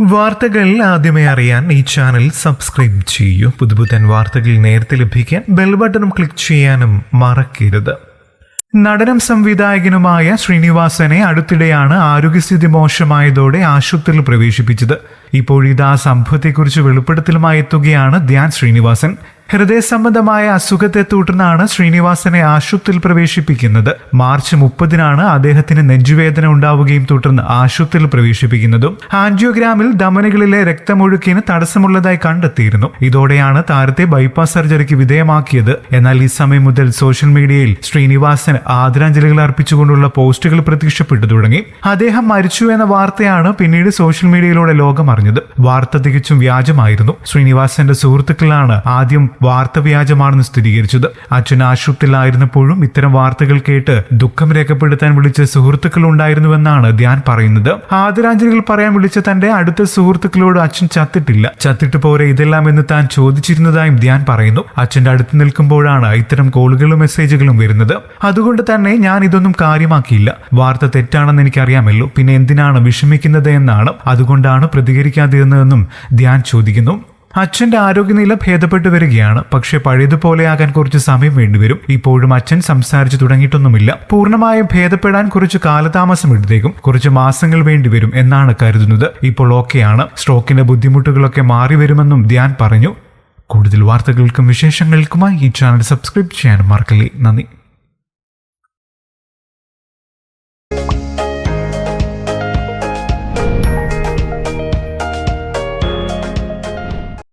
വാർത്തകൾ ആദ്യമേ അറിയാൻ ഈ ചാനൽ സബ്സ്ക്രൈബ് ചെയ്യൂ. പുതുപുത്തൻ വാർത്തകൾ നേരത്തെ ലഭിക്കാൻ ബെൽ ബട്ടണും ക്ലിക്ക് ചെയ്യാനും മറക്കരുത്. നടനം സംവിധായകനുമായ ശ്രീനിവാസനെ അടുത്തിടെയാണ് ആരോഗ്യസ്ഥിതി മോശമായതോടെ ആശുപത്രിയിൽ പ്രവേശിപ്പിച്ചത്. ഇപ്പോഴിതാ സംഭവത്തെക്കുറിച്ച് വെളിപ്പെടുത്തലുമായി എത്തുകയാണ് ധ്യാൻ ശ്രീനിവാസൻ. ഹൃദയ സംബന്ധമായ അസുഖത്തെ തുടർന്നാണ് ശ്രീനിവാസനെ ആശുപത്രിയിൽ പ്രവേശിപ്പിക്കുന്നത്. മാർച്ച് മുപ്പതിനാണ് അദ്ദേഹത്തിന് നെഞ്ചുവേദന ഉണ്ടാവുകയും തുടർന്ന് ആശുപത്രിയിൽ പ്രവേശിപ്പിക്കുന്നതും. ആൻജിയോഗ്രാമിൽ ധമനികളിലെ രക്തമൊഴുക്കിന് തടസ്സമുള്ളതായി കണ്ടെത്തിയിരുന്നു. ഇതോടെയാണ് താരത്തെ ബൈപ്പാസ് സർജറിക്ക് വിധേയമാക്കിയത്. എന്നാൽ ഈ സമയം മുതൽ സോഷ്യൽ മീഡിയയിൽ ശ്രീനിവാസന് ആദരാഞ്ജലികൾ അർപ്പിച്ചുകൊണ്ടുള്ള പോസ്റ്റുകൾ പ്രത്യക്ഷപ്പെട്ടു തുടങ്ങി. അദ്ദേഹം മരിച്ചു എന്ന വാർത്തയാണ് പിന്നീട് സോഷ്യൽ മീഡിയയിലൂടെ ലോകം അറിഞ്ഞത് വാർത്ത തികച്ചും വ്യാജമായിരുന്നു. ശ്രീനിവാസന്റെ സുഹൃത്തുക്കളാണ് ആദ്യം വാർത്ത വ്യാജമാണെന്ന് സ്ഥിരീകരിച്ചത്. അച്ഛൻ ആശുപത്രിയിലായിരുന്നപ്പോഴും ഇത്തരം വാർത്തകൾ കേട്ട് ദുഃഖം രേഖപ്പെടുത്താൻ വിളിച്ച സുഹൃത്തുക്കൾ ഉണ്ടായിരുന്നുവെന്നാണ് ധ്യാൻ പറയുന്നത്. ആദരാഞ്ജലികൾ പറയാൻ വിളിച്ച തന്റെ അടുത്ത സുഹൃത്തുക്കളോട് അച്ഛൻ ചത്തിട്ടില്ല. ചത്തിട്ട് പോരെ ഇതെല്ലാം എന്ന് താൻ ചോദിച്ചിരുന്നതായും ധ്യാൻ പറയുന്നു. അച്ഛന്റെ അടുത്ത് നിൽക്കുമ്പോഴാണ് ഇത്തരം കോളുകളും മെസ്സേജുകളും വരുന്നത്. അതുകൊണ്ട് തന്നെ ഞാൻ ഇതൊന്നും കാര്യമാക്കിയില്ല. വാർത്ത തെറ്റാണെന്ന് എനിക്കറിയാമല്ലോ. പിന്നെ എന്തിനാണ് വിഷമിക്കുന്നത് എന്നാണ് അതുകൊണ്ടാണ് പ്രതികരിക്കാതിരുന്നതെന്നും ധ്യാൻ ചോദിക്കുന്നു. അച്ഛന്റെ ആരോഗ്യനില ഭേദപ്പെട്ടു വരികയാണ്. പക്ഷെ പഴയതുപോലെയാകാൻ കുറച്ച് സമയം വേണ്ടിവരും. ഇപ്പോഴും അച്ഛൻ സംസാരിച്ചു തുടങ്ങിയിട്ടൊന്നുമില്ല. പൂർണമായും ഭേദപ്പെടാൻ കുറച്ച് കാലതാമസം എടുത്തേക്കും. കുറച്ച് മാസങ്ങൾ വേണ്ടിവരും എന്നാണ് കരുതുന്നത്. ഇപ്പോൾ ഓക്കെയാണ്. സ്ട്രോക്കിന്റെ ബുദ്ധിമുട്ടുകളൊക്കെ മാറി വരുമെന്നും ധ്യാൻ പറഞ്ഞു. കൂടുതൽ വാർത്തകൾക്കും വിശേഷങ്ങൾക്കുമായി ഈ ചാനൽ സബ്സ്ക്രൈബ് ചെയ്യാൻ മറക്കല്ലേ. നന്ദി.